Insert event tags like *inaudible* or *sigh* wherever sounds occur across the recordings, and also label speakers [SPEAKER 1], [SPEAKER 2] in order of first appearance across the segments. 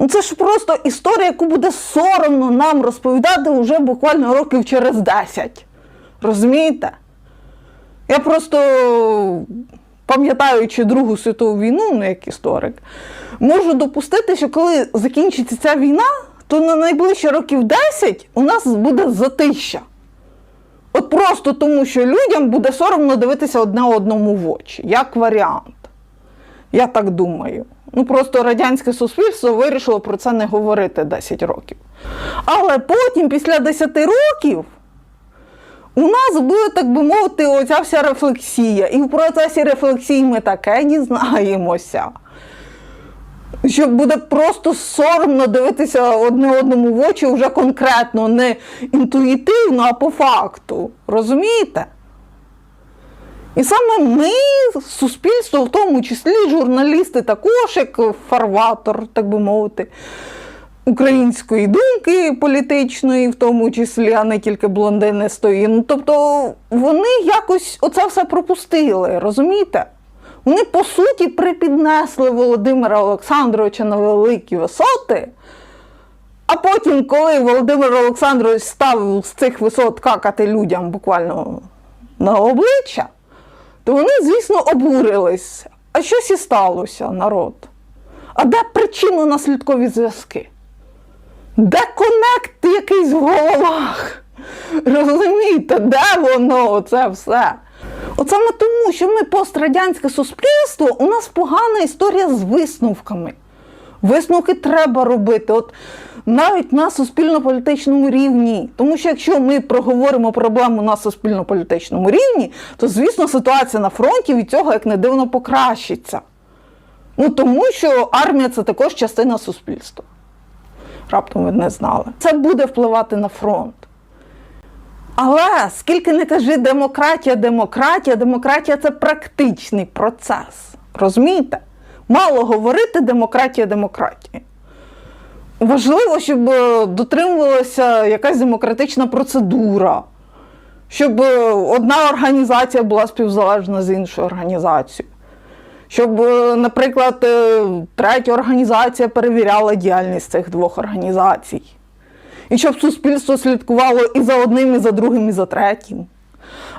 [SPEAKER 1] Ну це ж просто історія, яку буде соромно нам розповідати вже буквально років через 10. Розумієте? Я просто, пам'ятаючи Другу світову війну, ну як історик, можу допустити, що коли закінчиться ця війна, то на найближчі років 10 у нас буде затища. От просто тому, що людям буде соромно дивитися одне одному в очі, як варіант. Я так думаю. Ну просто радянське суспільство вирішило про це не говорити 10 років. Але потім, після 10 років, у нас буде, так би мовити, оця вся рефлексія. І в процесі рефлексії ми таке дізнаємося. Що буде просто соромно дивитися одне одному в очі вже конкретно, не інтуїтивно, а по факту. Розумієте? І саме ми, суспільство, в тому числі журналісти, також як фарватор, так би мовити, української думки політичної, в тому числі, а не тільки блондинистої. Ну, тобто вони якось оце все пропустили, розумієте? Вони, по суті, припіднесли Володимира Олександровича на великі висоти. А потім, коли Володимир Олександрович став з цих висот какати людям буквально на обличчя, то вони, звісно, обурились. А щось і сталося, народ. А де причинно-наслідкові зв'язки? Де конект якийсь в головах? Розумієте, де воно оце все? От саме тому, що ми пострадянське суспільство, у нас погана історія з висновками. Висновки треба робити. От навіть на суспільно-політичному рівні. Тому що якщо ми проговоримо проблему на суспільно-політичному рівні, то звісно ситуація на фронті від цього як не дивно покращиться. Ну тому що армія це також частина суспільства. Раптом ви не знали. Це буде впливати на фронт. Але скільки не кажи демократія, демократія, демократія це практичний процес. Розумієте? Мало говорити демократія, демократія. Важливо, щоб е, дотримувалася якась демократична процедура, щоб е, одна організація була співзалежна з іншою організацією. Щоб, е, наприклад, третя організація перевіряла діяльність цих двох організацій. І щоб суспільство слідкувало і за одним, і за другим, і за третім.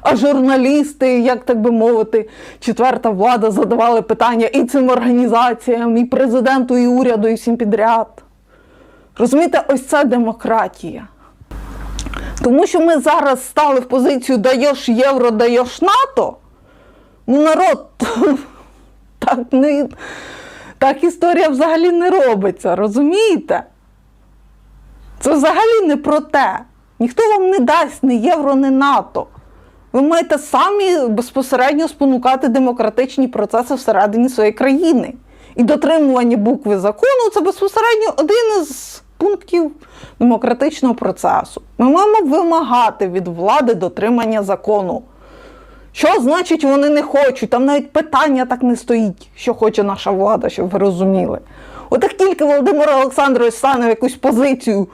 [SPEAKER 1] А журналісти, як так би мовити, четверта влада задавали питання і цим організаціям, і президенту, і уряду, і всім підряд. Розумієте, ось це демократія. Тому що ми зараз стали в позицію даєш євро, даєш НАТО. Ну, народ, *laughs* так, не, так історія взагалі не робиться, розумієте? Це взагалі не про те. Ніхто вам не дасть ні євро, ні НАТО. Ви маєте самі безпосередньо спонукати демократичні процеси всередині своєї країни. І дотримування букви закону це безпосередньо один із пунктів демократичного процесу. Ми маємо вимагати від влади дотримання закону. Що значить вони не хочуть? Там навіть питання так не стоїть, що хоче наша влада, щоб ви розуміли. От як тільки Володимир Олександрович стане в якусь позицію,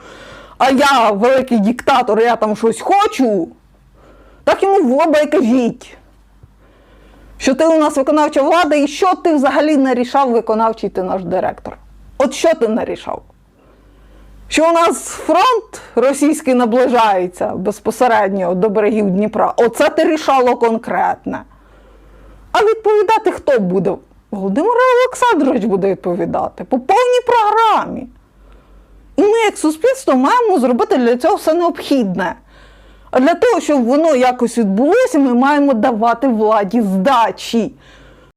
[SPEAKER 1] а я великий диктатор, я там щось хочу, так йому в лоба і кажіть, що ти у нас виконавча влада, і що ти взагалі нарішав виконавчий ти наш директор. От що ти нарішав? Що у нас фронт російський наближається безпосередньо до берегів Дніпра. Оце ти рішало конкретне. А відповідати хто буде? Володимир Олександрович буде відповідати по повній програмі. І ми, як суспільство, маємо зробити для цього все необхідне. А для того, щоб воно якось відбулося, ми маємо давати владі здачі.